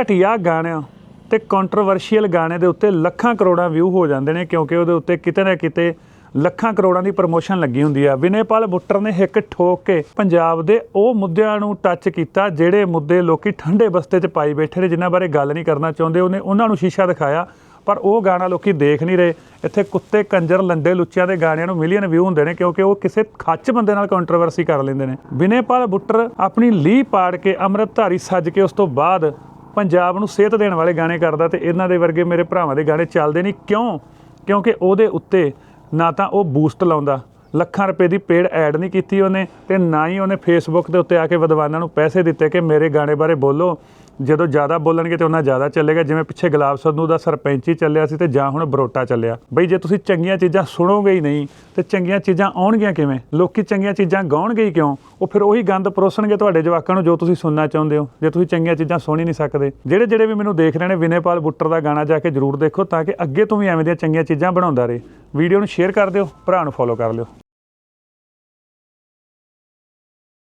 ਘਟੀਆ ਗਾਣਿਆਂ ਤੇ ਕੰਟਰੋਵਰਸ਼ੀਅਲ ਗਾਣੇ ਦੇ ਉੱਤੇ ਲੱਖਾਂ ਕਰੋੜਾਂ ਵਿਊ ਹੋ ਜਾਂਦੇ ਨੇ ਕਿਉਂਕਿ ਉਹਦੇ ਉੱਤੇ ਕਿਤੇ ਨਾ ਕਿਤੇ ਲੱਖਾਂ ਕਰੋੜਾਂ ਦੀ ਪ੍ਰਮੋਸ਼ਨ ਲੱਗੀ ਹੁੰਦੀ ਆ। ਵਿਨੇਪਾਲ ਬੁੱਟਰ ਨੇ ਹਿੱਕ ਠੋਕ ਕੇ ਪੰਜਾਬ ਦੇ ਉਹ ਮੁੱਦਿਆਂ ਨੂੰ ਟੱਚ ਕੀਤਾ ਜਿਹੜੇ ਮੁੱਦੇ ਲੋਕੀ ਠੰਡੇ ਬਸਤੇ 'ਚ ਪਾਈ ਬੈਠੇ ਨੇ, ਜਿਨ੍ਹਾਂ ਬਾਰੇ ਗੱਲ ਨਹੀਂ ਕਰਨਾ ਚਾਹੁੰਦੇ। ਉਹਨੇ ਉਹਨਾਂ ਨੂੰ ਸ਼ੀਸ਼ਾ ਦਿਖਾਇਆ, ਪਰ ਉਹ ਗਾਣਾ ਲੋਕੀ ਦੇਖ ਨਹੀਂ ਰਹੇ। ਇੱਥੇ ਕੁੱਤੇ, ਕੰਜਰ, ਲੰਡੇ, ਲੁੱਚਿਆਂ ਦੇ ਗਾਣਿਆਂ ਨੂੰ ਮਿਲੀਅਨ ਵਿਊ ਹੁੰਦੇ ਨੇ ਕਿਉਂਕਿ ਉਹ ਕਿਸੇ ਖੱਚ ਬੰਦੇ ਨਾਲ ਕੰਟਰੋਵਰਸੀ ਕਰ ਲੈਂਦੇ ਨੇ। ਵਿਨੇਪਾਲ ਬੁੱਟਰ ਆਪਣੀ ਲੀਹ ਪਾੜ ਕੇ ਅੰਮ੍ਰਿਤਧਾਰੀ ਸੱਜ ਕੇ ਉਸ ਤੋਂ ਬਾਅਦ ਪੰਜਾਬ ਨੂੰ ਸਿਹਤ ਦੇਣ ਵਾਲੇ ਗਾਣੇ ਕਰਦਾ ਤੇ ਇਹਨਾਂ ਦੇ ਵਰਗੇ ਮੇਰੇ ਭਰਾਵਾਂ ਦੇ ਗਾਣੇ ਚੱਲਦੇ ਨਹੀਂ। ਕਿਉਂ? ਕਿਉਂਕਿ ਉਹਦੇ ਉੱਤੇ ਨਾ ਤਾਂ ਉਹ ਬੂਸਟ ਲਾਉਂਦਾ। ਲੱਖਾਂ ਰੁਪਏ ਦੀ ਪੇਡ ਐਡ ਨਹੀਂ ਕੀਤੀ ਉਹਨੇ ਤੇ ਨਾ ਹੀ ਉਹਨੇ ਫੇਸਬੁੱਕ ਦੇ ਉੱਤੇ ਆ ਕੇ ਵਿਦਵਾਨਾਂ ਨੂੰ ਪੈਸੇ ਦਿੱਤੇ ਕਿ ਮੇਰੇ ਗਾਣੇ ਬਾਰੇ ਬੋਲੋ। ਜਦੋਂ ਜ਼ਿਆਦਾ ਬੋਲਣਗੇ ਤੇ ਉਹਨਾਂ ਜ਼ਿਆਦਾ ਚੱਲੇਗਾ। ਜਿਵੇਂ ਪਿੱਛੇ ਗੁਲਾਬ ਸੰਧੂ ਦਾ ਸਰਪੰਚੀ ਚੱਲਿਆ ਸੀ ਤੇ ਜਾਂ ਹੁਣ ਬਰੋਟਾ ਚੱਲਿਆ। ਬਈ ਜੇ ਤੁਸੀਂ ਚੰਗੀਆਂ ਚੀਜ਼ਾਂ ਸੁਣੋਗੇ ਹੀ ਨਹੀਂ ਤੇ ਚੰਗੀਆਂ ਚੀਜ਼ਾਂ ਆਉਣਗੀਆਂ ਕਿਵੇਂ? ਲੋਕੀ ਚੰਗੀਆਂ ਚੀਜ਼ਾਂ ਗਾਉਣਗੇ ਹੀ ਕਿਉਂ? ਉਹ ਫਿਰ ਉਹੀ ਗੰਦ ਪਰੋਸਣਗੇ ਤੁਹਾਡੇ ਜਵਾਕਾਂ ਨੂੰ ਜੋ ਤੁਸੀਂ ਸੁਣਨਾ ਚਾਹੁੰਦੇ ਹੋ। ਜੇ ਤੁਸੀਂ ਚੰਗੀਆਂ ਚੀਜ਼ਾਂ ਸੁਣ ਹੀ ਨਹੀਂ ਸਕਦੇ। ਜਿਹੜੇ ਜਿਹੜੇ ਵੀ ਮੈਨੂੰ ਦੇਖ ਰਹੇ ਨੇ, ਵਿਨੇਪਾਲ ਬੁੱਟਰ ਦਾ ਗਾਣਾ ਜਾ ਕੇ ਜਰੂਰ ਦੇਖੋ ਤਾਂ ਕਿ ਅੱਗੇ ਤੋਂ ਵੀ ਐਵੇਂ ਦੀਆਂ ਚੰਗੀਆਂ ਚੀਜ਼ਾਂ ਬਣਾਉਂਦਾ ਰਹੇ। ਵੀਡੀਓ ਨੂੰ ਸ਼ੇਅਰ ਕਰ ਦਿਓ, ਭਰਾ ਨੂੰ ਫੋਲੋ ਕਰ ਲਿਓ।